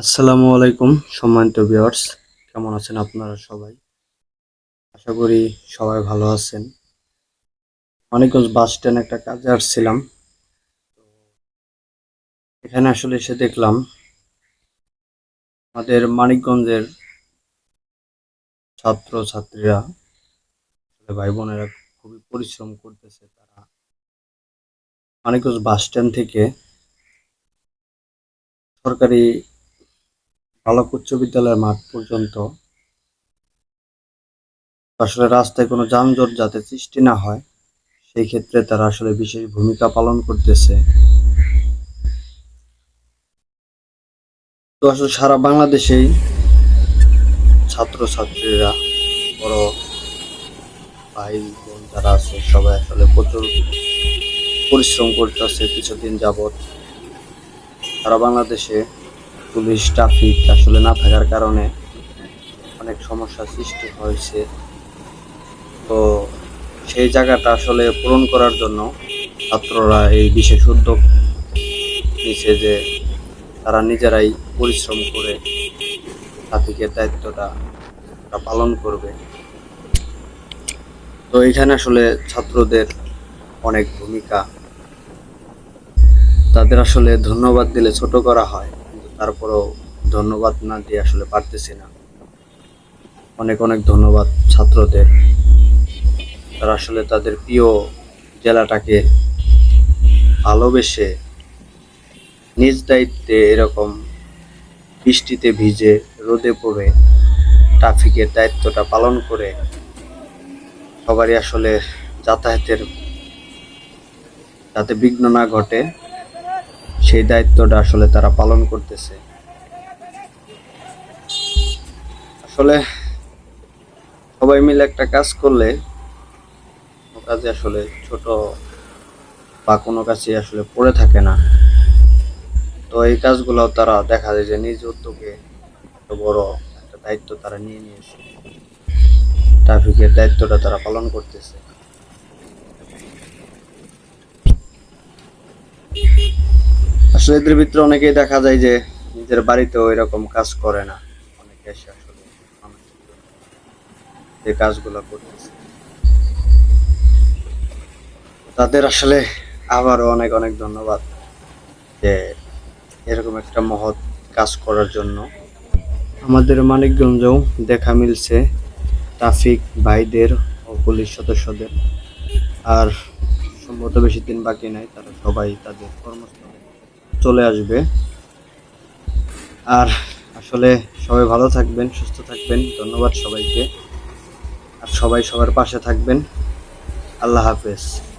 আসসালামু আলাইকুম, সম্মানিত ভিউয়ার্স। কেমন আছেন আপনারা সবাই? আশা করি সবাই ভালো আছেন। মানিকগঞ্জ বাস স্ট্যান্ড একটা কাজে আসছিলাম। এখানে আসলে এসে দেখলাম, আমাদের মানিকগঞ্জের ছাত্র ছাত্রীরা ভাই বোনেরা খুবই পরিশ্রম করতেছে তারা। মানিকগঞ্জ বাস স্ট্যান্ড থেকে সরকারি বালক উচ্চ বিদ্যালয়ের মাঠ পর্যন্ত আসলে রাস্তায় কোনো যানজট যাতে সৃষ্টি না হয়, সেই ক্ষেত্রে তারা আসলে বিশেষ ভূমিকা পালন করতেছে। তো আসলে সারা বাংলাদেশেই ছাত্র ছাত্রীরা বড় ভাই বোন যারা আছে, সবাই আসলে প্রচুর পরিশ্রম করতেছে কিছুদিন যাবত সারা বাংলাদেশে পুলিশ, ট্রাফিক আসলে না থাকার কারণে অনেক সমস্যা সৃষ্টি হয়েছে। তো সেই জায়গাটা আসলে পূরণ করার জন্য ছাত্ররা এই বিশেষ উদ্যোগ নিছে যে তারা নিজেরাই পরিশ্রম করে ট্রাফিকের দায়িত্বটা পালন করবে। তো এখানে আসলে ছাত্রদের অনেক ভূমিকা। তাদের আসলে ধন্যবাদ দিলে ছোট করা হয়। তারপরেও ধন্যবাদ না দিয়ে আসলে পারতেছি না। অনেক অনেক ধন্যবাদ ছাত্রদের। তারা আসলে তাদের প্রিয় জেলাটাকে ভালোবেসে নিজ দায়িত্বে এরকম বৃষ্টিতে ভিজে রোদে পড়ে ট্রাফিকের দায়িত্বটা পালন করে সবারই আসলে যাতায়াতের যাতে বিঘ্ন না ঘটে সেই দায়িত্বটা আসলে তারা পালন করতেছে। আসলে সবাই মিলে একটা কাজ করলে কাজে আসলে ছোট বা কোনো কাজে আসলে পড়ে থাকে না। তো এই কাজগুলো তারা দেখা যায় যে নিজ উদ্যোগে বড় একটা দায়িত্ব তারা নিয়ে নিয়েছে। ট্রাফিকের দায়িত্বটা তারা পালন করতেছে। আসলে এদের ভিতরে অনেকেই দেখা যায় যে নিজের বাড়িতেও এরকম কাজ করে না। অনেকে এসে আসলে যে কাজগুলো করতেছে। তাদের আসলে আবারও অনেক অনেক ধন্যবাদ যে এরকম একটা মহৎ কাজ করার জন্য। আমাদের মানিকগঞ্জেও দেখা মিলছে ট্রাফিক ভাইদের ও পুলিশ সদস্যদের। আর সম্ভবত বেশি দিন বাকি নাই, তারা সবাই তাদের কর্মস্থলে চলে আসবে। আর আসলে সবাই ভালো থাকবেন, সুস্থ থাকবেন। ধন্যবাদ সবাইকে। আর সবাই সবার পাশে থাকবেন। আল্লাহ হাফেজ।